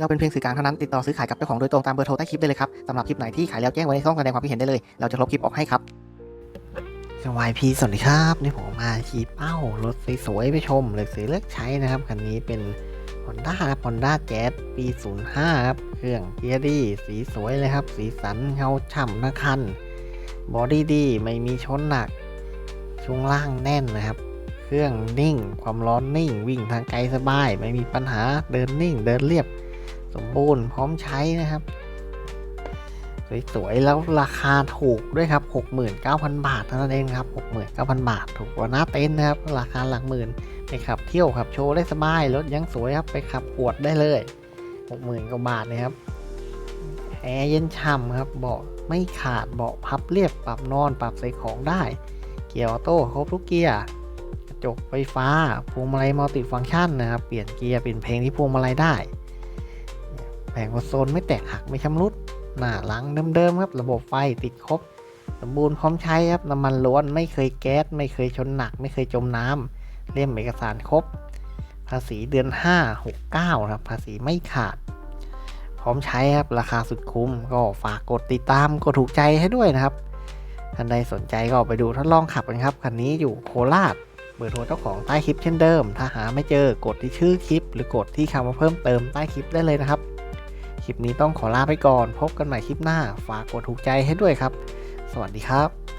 เราเป็นเพียงสื่อกลางเท่านั้นติดต่อซื้อขายกับเจ้าของโดยตรงตามเบอร์โทรใต้คลิปได้เลยครับสำหรับคลิปไหนที่ขายแล้วแจ้งไว้ในช่องแสดงความคิดเห็นได้เลย เราจะลบคลิปออกให้ครับสวายพีสวัสดีครับนี่ผมมาชี้เป้ารถสวยๆไปชมเลยซื้อเลือกใช้นะครับคันนี้เป็น Honda ครับ Honda Jazz ปี 05 ครับ เครื่องเกียร์ดีสีสวยเลยครับ สีสันเงาฉ่ำทั้งคันบอดี้ดีไม่มีชนหนัก ช่วงล่างแน่นนะครับ เครื่องนิ่ง ความร้อนนิ่ง วิ่งทางไกลสบาย ไม่มีปัญหาเดินนิ่งเดินเรียบ สมบูรณ์พร้อมใช้นะครับ สวยๆ แล้วราคาถูกด้วยครับ 69,000 บาทเท่านั้นเองครับ 69,000 บาท ถูกกว่าหน้าเต็นท์นะครับ ราคาหลักหมื่นไปขับเที่ยวขับโชว์ได้สบายรถยังสวยครับไปขับอวดได้เลย 60,000กว่าบาทนะครับแอร์เย็นฉ่ำครับเบาะไม่ขาดเบาะพับเรียบปรับนอนปรับใส่ของได้ เกียร์ออโต้ครบทุกเกียร์กระจกไฟฟ้าพวงมาลัยมัลติฟังก์ชันนะครับ เปลี่ยนเกียร์เปลี่ยนเพลงที่พวงมาลัยได้ แผงคอโซลไม่แตกหักไม่ชำรุด หน้าหลังเดิมๆครับ ระบบไฟติดครบ สมบูรณ์พร้อมใช้ครับ น้ำมันล้วนไม่เคยแก๊ส ไม่เคยชนหนัก ไม่เคยจมน้ำเล่มเอกสารครบ ภาษีเดือน 5 69ครับภาษีไม่ขาด พร้อมใช้ครับ ราคาสุดคุ้ม ก็ฝากกดติดตามกดถูกใจให้ด้วยนะครับท่านใดสนใจก็ไปดูทดลองขับกันครับคันนี้อยู่โคราชเบอร์โทรเจ้าของใต้คลิปเช่นเดิม ถ้าหาไม่เจอกดที่ชื่อคลิป หรือกดที่คำว่าเพิ่มเติมใต้คลิปได้เลยนะครับ คลิปนี้ต้องขอลาไปก่อน พบกันใหม่คลิปหน้า ฝากกดถูกใจให้ด้วยครับ สวัสดีครับ